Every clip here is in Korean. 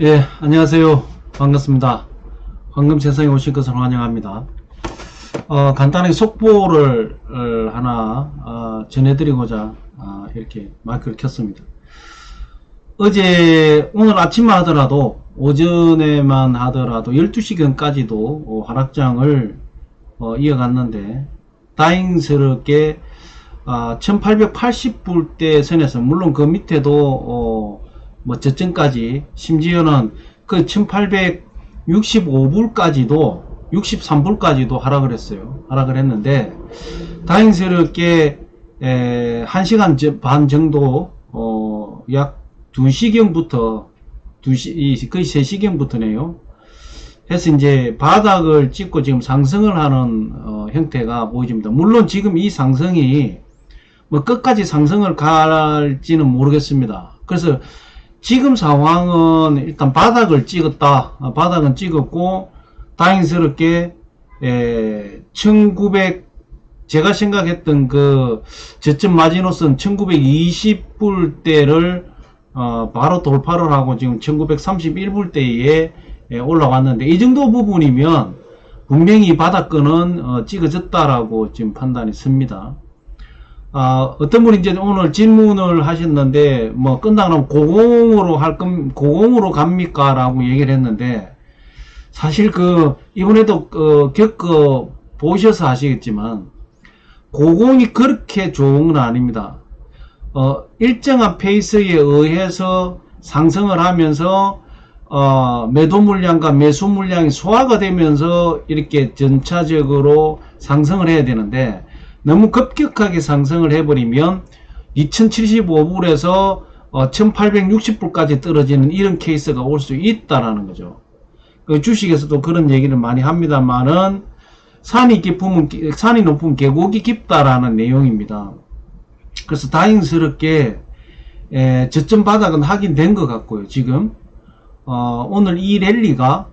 예, 안녕하세요. 반갑습니다. 황금 세상에 오신 것을 환영합니다. 어, 간단하게 속보를 어, 하나 어, 전해드리고자 어, 이렇게 마이크를 켰습니다. 어제 오늘 아침만 하더라도 오전에만 하더라도 12시경까지도 어, 하락장을 어, 이어갔는데 다행스럽게 아, 1880불대 선에서 물론 그 밑에도 어, 뭐 저점까지 심지어는 그 1865불까지도 63불까지도 하락을 했어요. 하락을 했는데 다행스럽게 에, 1시간 저- 반 정도 어, 약 2시경부터 2시, 이- 거의 3시경부터네요. 해서 이제 바닥을 찍고 지금 상승을 하는 어, 형태가 보여집니다. 물론 지금 이 상승이 뭐 끝까지 상승을 갈지는 모르겠습니다. 그래서 지금 상황은 일단 바닥을 찍었다. 아, 바닥은 찍었고 다행스럽게 에, 1900 제가 생각했던 그 저점 마지노선 1920불대를 어, 바로 돌파를 하고 지금 1931불대에 올라왔는데 이 정도 부분이면 분명히 바닥권은 어, 찍어졌다라고 지금 판단이 습니다. 아, 어떤 분이 이제 오늘 질문을 하셨는데, 뭐, 끝나고 고공으로 할 건, 고공으로 갑니까? 라고 얘기를 했는데, 사실 그, 이번에도, 어, 겪어 보셔서 아시겠지만, 고공이 그렇게 좋은 건 아닙니다. 어, 일정한 페이스에 의해서 상승을 하면서, 어, 매도 물량과 매수 물량이 소화가 되면서 이렇게 전차적으로 상승을 해야 되는데, 너무 급격하게 상승을 해버리면 2075불에서 어, 1860불까지 떨어지는 이런 케이스가 올 수 있다라는 거죠. 그 주식에서도 그런 얘기를 많이 합니다만은 산이 깊으면 기- 산이 높으면 계곡이 깊다라는 내용입니다. 그래서 다행스럽게 에, 저점 바닥은 확인된 것 같고요. 지금 어, 오늘 이 랠리가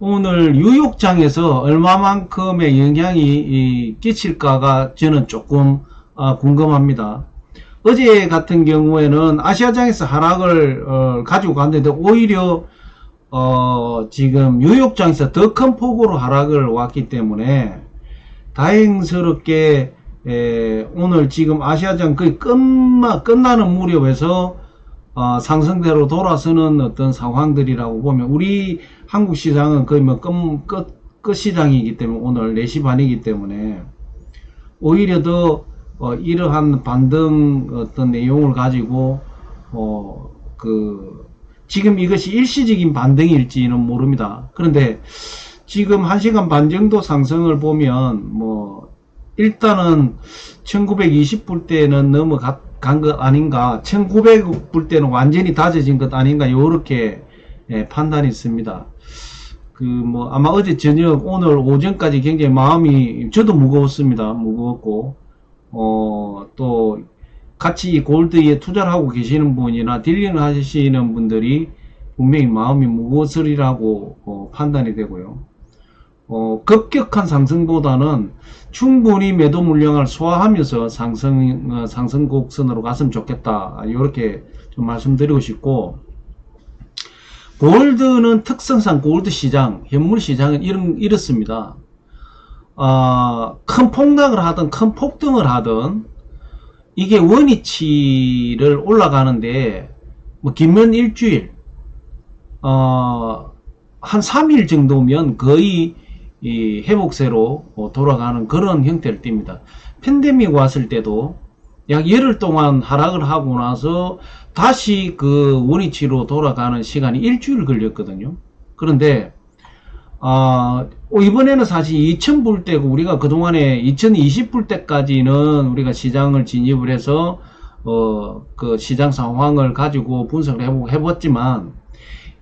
오늘 뉴욕장에서 얼마만큼의 영향이 이, 끼칠까가 저는 조금 아, 궁금합니다. 어제 같은 경우에는 아시아장에서 하락을 어, 가지고 갔는데 오히려 어, 지금 뉴욕장에서 더 큰 폭으로 하락을 왔기 때문에 다행스럽게 에, 오늘 지금 아시아장 거의 끝나, 끝나는 무렵에서 어, 상승대로 돌아서는 어떤 상황들이라고 보면 우리 한국 시장은 거의 뭐 끝, 끝, 끝 시장이기 때문에 오늘 4시 반이기 때문에 오히려 더 어, 이러한 반등 어떤 내용을 가지고 어, 그 지금 이것이 일시적인 반등일지는 모릅니다. 그런데 지금 1시간 반 정도 상승을 보면 뭐 일단은 1920불대는 넘어 간 것 아닌가 1900불대는 완전히 다져진 것 아닌가 요렇게 예, 판단이 있습니다. 그 뭐 아마 어제 저녁 오늘 오전까지 굉장히 마음이 저도 무거웠습니다. 무거웠고 어 또 같이 이 골드에 투자를 하고 계시는 분이나 딜링을 하시는 분들이 분명히 마음이 무거웠으리라고 어, 판단이 되고요. 어, 급격한 상승보다는 충분히 매도 물량을 소화하면서 상승, 어, 상승 곡선으로 갔으면 좋겠다. 이렇게 좀 말씀드리고 싶고, 골드는 특성상 골드 시장, 현물 시장은 이런, 이렇습니다. 어, 큰 폭락을 하든 큰 폭등을 하든 이게 원위치를 올라가는데 뭐 길면 일주일, 어, 한 3일 정도면 거의 이 회복세로 어, 돌아가는 그런 형태를 띱니다. 팬데믹 왔을 때도 약 열흘 동안 하락을 하고 나서 다시 그 원위치로 돌아가는 시간이 일주일 걸렸거든요. 그런데 어, 이번에는 사실 2000불 대고 우리가 그동안에 2020불 때까지는 우리가 시장을 진입을 해서 어, 그 시장 상황을 가지고 분석을 해보고 해봤지만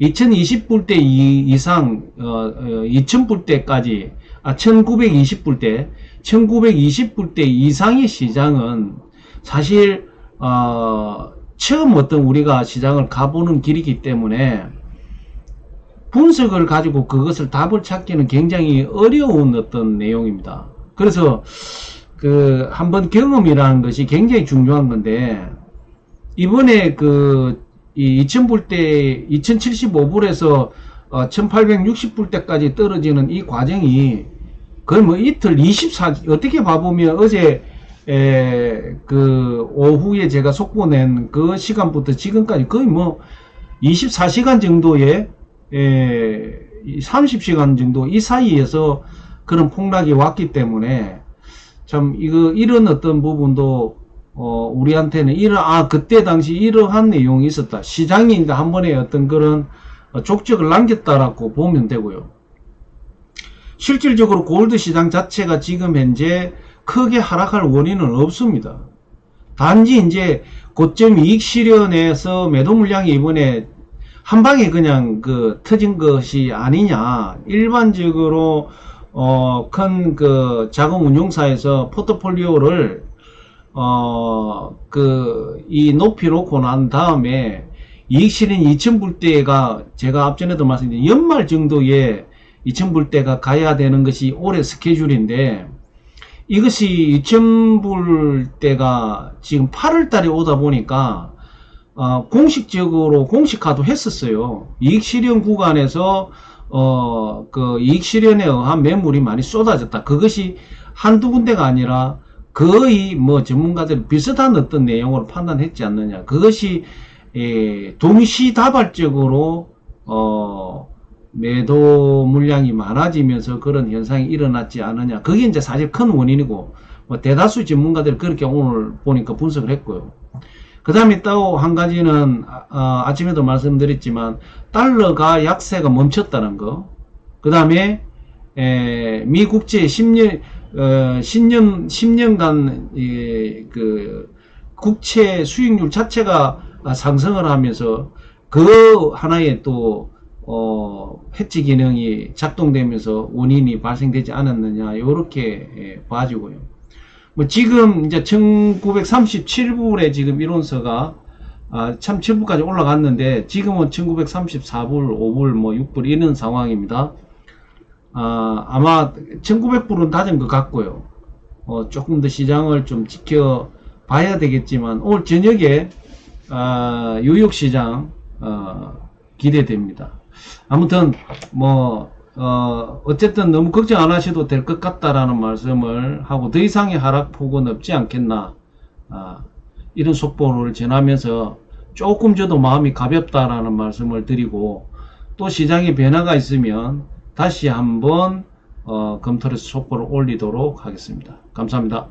2020불대 이상 어, 2000불대까지 아 1920불대 1920불대 이상의 시장은 사실 어, 처음 어떤 우리가 시장을 가보는 길이기 때문에 분석을 가지고 그것을 답을 찾기는 굉장히 어려운 어떤 내용입니다. 그래서 그 한번 경험이라는 것이 굉장히 중요한 건데 이번에 그 이 2000불대 2075불에서 어, 1860불대까지 떨어지는 이 과정이 거의 뭐 이틀 24 어떻게 봐보면 어제 에, 그 오후에 제가 속보 낸 그 시간부터 지금까지 거의 뭐 24시간 정도의 에, 30시간 정도 이 사이에서 그런 폭락이 왔기 때문에 참 이거 이런 어떤 부분도 어 우리한테는 이런 아 그때 당시 이러한 내용이 있었다 이제 한 번에 어떤 그런 어, 족적을 남겼다라고 보면 되고요. 실질적으로 골드 시장 자체가 지금 현재 크게 하락할 원인은 없습니다. 단지 이제 고점 이익 실현에서 매도 물량이 이번에 한 방에 그냥 그 터진 것이 아니냐. 일반적으로 어 큰 그 자금 운용사에서 포트폴리오를 어 그 이 높이 놓고 난 다음에 이익 실현 2,000불대가 제가 앞전에도 말씀드린 연말 정도에 2,000불대가 가야 되는 것이 올해 스케줄인데 이것이 2,000불대가 지금 8월 달에 오다 보니까 어, 공식적으로 공식화도 했었어요. 이익 실현 구간에서 어, 그 이익 실현에 의한 매물이 많이 쏟아졌다. 그것이 한두 군데가 아니라 거의 뭐 전문가들 비슷한 어떤 내용으로 판단했지 않느냐. 그것이 예, 동시다발적으로 어, 매도 물량이 많아지면서 그런 현상이 일어났지 않느냐. 그게 이제 사실 큰 원인이고, 뭐 대다수 전문가들이 그렇게 오늘 보니까 분석을 했고요. 그 다음에 또 한 가지는, 아, 어, 침에도 말씀드렸지만, 달러가 약세가 멈췄다는 거. 그 다음에, 미 국제 10년, 어, 10년, 10년간, 예, 그, 국채 수익률 자체가 상승을 하면서, 그 하나의 또, 어, 해치 기능이 작동되면서 원인이 발생되지 않았느냐, 요렇게 예, 봐주고요. 뭐 지금 이제 1937불에 지금 이론서가 아, 참 7불까지 올라갔는데 지금은 1934불, 5불, 뭐 6불 이런 상황입니다. 아, 아마 1900불은 다진 것 같고요. 어, 조금 더 시장을 좀 지켜봐야 되겠지만 오늘 저녁에 아, 뉴욕 시장 어, 기대됩니다. 아무튼 뭐 어, 어쨌든 너무 걱정 안 하셔도 될 것 같다라는 말씀을 하고 더 이상의 하락폭은 없지 않겠나 아, 이런 속보를 전하면서 조금 저도 마음이 가볍다라는 말씀을 드리고 또 시장에 변화가 있으면 다시 한번 어, 검토해서 속보를 올리도록 하겠습니다. 감사합니다.